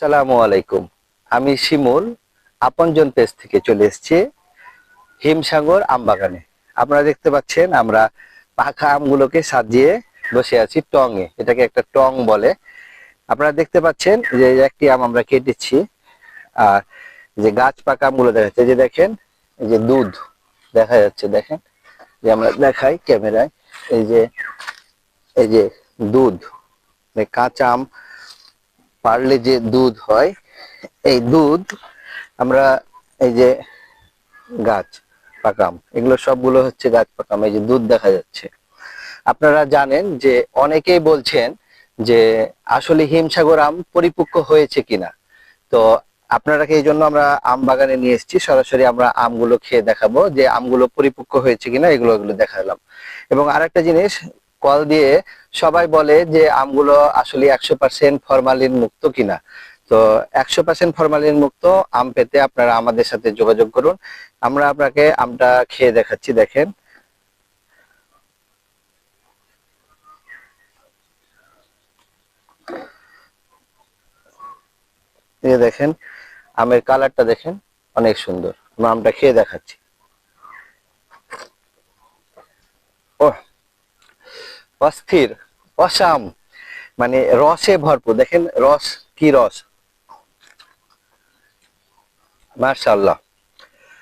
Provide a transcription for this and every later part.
সালামু আলাইকুম। আমি শিমুল, আপনজন পেজ থেকে চলে এসেছি হিমসাগর আম বাগানে আপনারা দেখতে পাচ্ছেন, আমরা পাখা আমগুলোকে সাজিয়ে বসে আছি টঙে। এটাকে একটা টং বলে। আপনারা দেখতে পাচ্ছেন যে একটি আম আমরা কেটেছি, আর যে গাছ পাকা আমগুলো দেখা যাচ্ছে যে দেখেন, এই যে দুধ দেখা যাচ্ছে, দেখেন, যে আমরা দেখাই ক্যামেরায়, এই যে এই যে দুধ কাঁচা আম পারলে যে দুধ হয়, এই দুধ আমরা এই যে গাছ, পাকাম, এগুলো সবগুলো হচ্ছে গাছ পাকাম, এই যে দুধ দেখা যাচ্ছে। আপনারা জানেন যে অনেকেই বলছেন যে আসলে হিমসাগর আম পরিপক্ক হয়েছে কিনা। তো আপনারাকে এই জন্য আমরা আম বাগানে নিয়ে এসেছি? সরাসরি আমরা আমগুলো খেয়ে দেখাবো যে আমগুলো পরিপক্ক হয়েছে কিনা, এগুলো এগুলো দেখালাম। এবং আরেকটা জিনিস কল দিয়ে সবাই বলে যে আমগুলো আসলে একশো পার্সেন্ট ফরমালিন মুক্ত কিনা। তো একশো পার্সেন্ট ফরমালিন মুক্ত, আম পেতে আপনারা আমাদের সাথে যোগাযোগ করুন। আমরা আপনাকে আমটা খেয়ে দেখাচ্ছি, দেখেন। দেখেন, আমের কালারটা দেখেন, অনেক সুন্দর। আমরা আমটা খেয়ে দেখাচ্ছি। ও অস্থির, অসাম মানে রসে ভরপুর। দেখেন রস, কি রস? মার্শাল্লাহ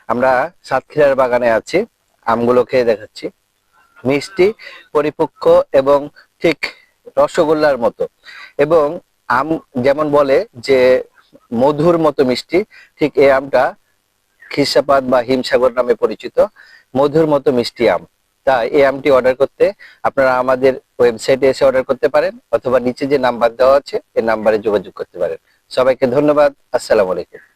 আমরা সাতক্ষীরার বাগানে আছি, আমগুলো খেয়ে দেখাচ্ছি। মিষ্টি, পরিপক্ক এবং ঠিক রসগোল্লার মতো। এবং আম যেমন বলে যে মধুর মতো মিষ্টি, ঠিক এই আমটা খিসাপাত বা হিমসাগর নামে পরিচিত। মধুর মতো মিষ্টি আম। তাই এই আমটি অর্ডার করতে আপনারা আমাদের ওয়েবসাইটে এসে অর্ডার করতে পারেন অথবা নিচে যে নাম্বার দেওয়া আছে, এই নাম্বারে যোগাযোগ করতে পারেন। সবাইকে ধন্যবাদ। আসসালামু আলাইকুম।